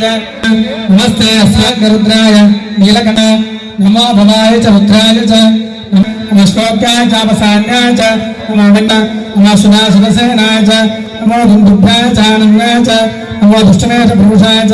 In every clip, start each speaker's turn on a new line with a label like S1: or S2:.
S1: च नमस्ते अस्याग्रुद्राय नीलकण्ठ नमो भवाय च रुद्राय च नमः श्लोक्याय च नमो विन्न नमः सुनासुरसेनाय च नमो दुन्दुभ्याय च आनन्दाय च नमो दुष्टने च पुरुषाय च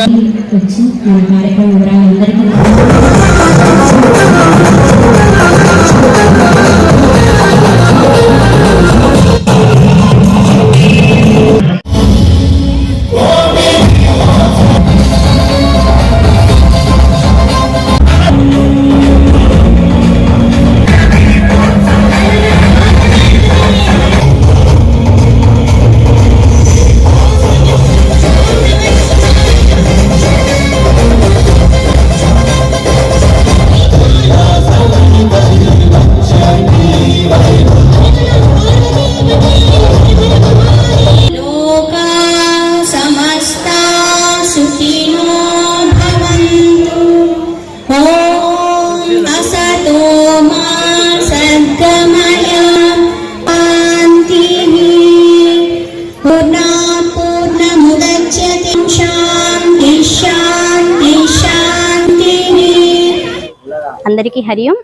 S2: అందరికీ హరి ఓం.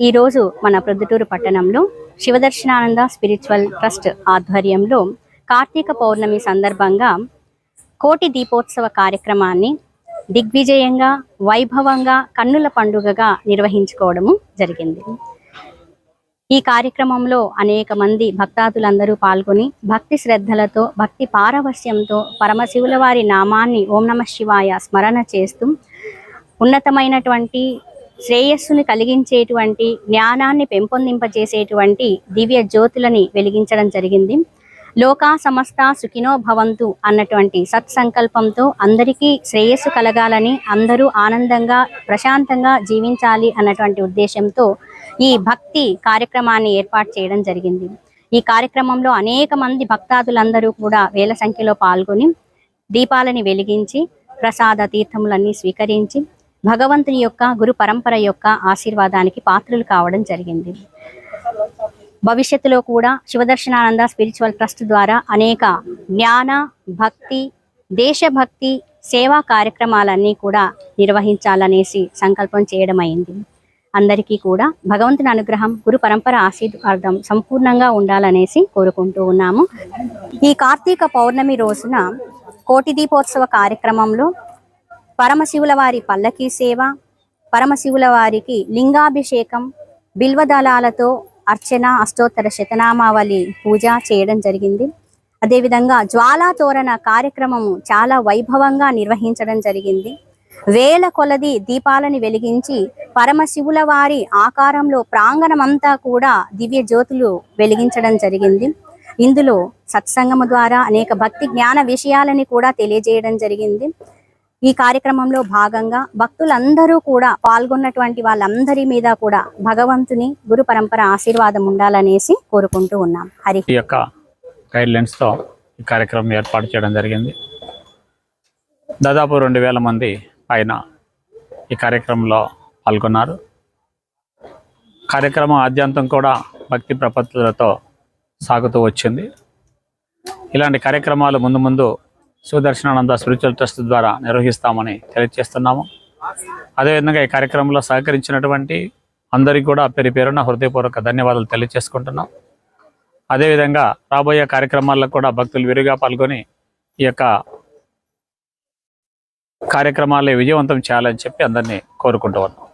S2: ఈరోజు మన ప్రొద్దుటూరు పట్టణంలో శివదర్శనానంద స్పిరిచువల్ ట్రస్ట్ ఆధ్వర్యంలో కార్తీక పౌర్ణమి సందర్భంగా కోటి దీపోత్సవ కార్యక్రమాన్ని దిగ్విజయంగా వైభవంగా కన్నుల పండుగగా నిర్వహించుకోవడము జరిగింది. ఈ కార్యక్రమంలో అనేక మంది భక్తాదులందరూ పాల్గొని భక్తి శ్రద్ధలతో భక్తి పారవస్యంతో పరమశివుల వారి నామాన్ని ఓం నమ శివాయ స్మరణ చేస్తూ ఉన్నతమైనటువంటి శ్రేయస్సుని కలిగించేటువంటి జ్ఞానాన్ని పెంపొందింపజేసేటువంటి దివ్య జ్యోతులని వెలిగించడం జరిగింది. లోకా సమస్త సుఖినో భవంతు అన్నటువంటి సత్సంకల్పంతో అందరికీ శ్రేయస్సు కలగాలని అందరూ ఆనందంగా ప్రశాంతంగా జీవించాలి అన్నటువంటి ఉద్దేశంతో ఈ భక్తి కార్యక్రమాన్ని ఏర్పాటు చేయడం జరిగింది. ఈ కార్యక్రమంలో అనేక మంది భక్తాదులందరూ కూడా వేల సంఖ్యలో పాల్గొని దీపాలని వెలిగించి ప్రసాద తీర్థములన్నీ స్వీకరించి భగవంతుని యొక్క గురు పరంపర యొక్క ఆశీర్వాదానికి పాత్రలు కావడం జరిగింది. భవిష్యత్తులో కూడా శివదర్శనానంద స్పిరిచువల్ ట్రస్ట్ ద్వారా అనేక జ్ఞాన భక్తి దేశభక్తి సేవా కార్యక్రమాలన్నీ కూడా నిర్వహించాలనేసి సంకల్పం చేయడం అయింది. అందరికీ కూడా భగవంతుని అనుగ్రహం గురు పరంపర ఆశీర్వాదం సంపూర్ణంగా ఉండాలనేసి కోరుకుంటూ ఉన్నాము. ఈ కార్తీక పౌర్ణమి రోజున కోటి దీపోత్సవ కార్యక్రమంలో పరమశివుల వారి పల్లకీ సేవ పరమశివుల వారికి లింగాభిషేకం బిల్వదళాలతో అర్చన అష్టోత్తర శతనామావళి పూజ చేయడం జరిగింది. అదేవిధంగా జ్వాలా తోరణ కార్యక్రమము చాలా వైభవంగా నిర్వహించడం జరిగింది. వేల కొలది దీపాలని వెలిగించి పరమశివుల వారి ఆకారంలో ప్రాంగణమంతా కూడా దివ్య జ్యోతులు వెలిగించడం జరిగింది. ఇందులో సత్సంగము ద్వారా అనేక భక్తి జ్ఞాన విషయాలని కూడా తెలియజేయడం జరిగింది. ఈ కార్యక్రమంలో భాగంగా భక్తులందరూ కూడా పాల్గొన్నటువంటి వాళ్ళందరి మీద కూడా భగవంతుని గురు పరంపర ఆశీర్వాదం ఉండాలనేసి కోరుకుంటూ ఉన్నాం. హరి
S3: ఈ యొక్క గైడ్ లైన్స్తో ఈ కార్యక్రమం ఏర్పాటు చేయడం జరిగింది. దాదాపు రెండు వేల మంది పైన ఈ కార్యక్రమంలో పాల్గొన్నారు. కార్యక్రమం ఆద్యంతం కూడా భక్తి ప్రపత్తులతో సాగుతూ వచ్చింది. ఇలాంటి కార్యక్రమాలు ముందు ముందు శివదర్శనానంద స్పిరిచువల్ ట్రస్ట్ ద్వారా నిర్వహిస్తామని తెలియజేస్తున్నాము. అదేవిధంగా ఈ కార్యక్రమంలో సహకరించినటువంటి అందరికీ కూడా పేరు పేరున హృదయపూర్వక ధన్యవాదాలు తెలియజేసుకుంటున్నాం. అదేవిధంగా రాబోయే కార్యక్రమాల్లో కూడా భక్తులు విరిగా పాల్గొని ఈ యొక్క కార్యక్రమాలే విజయవంతం చేయాలని చెప్పి అందరినీ కోరుకుంటూ ఉన్నాం.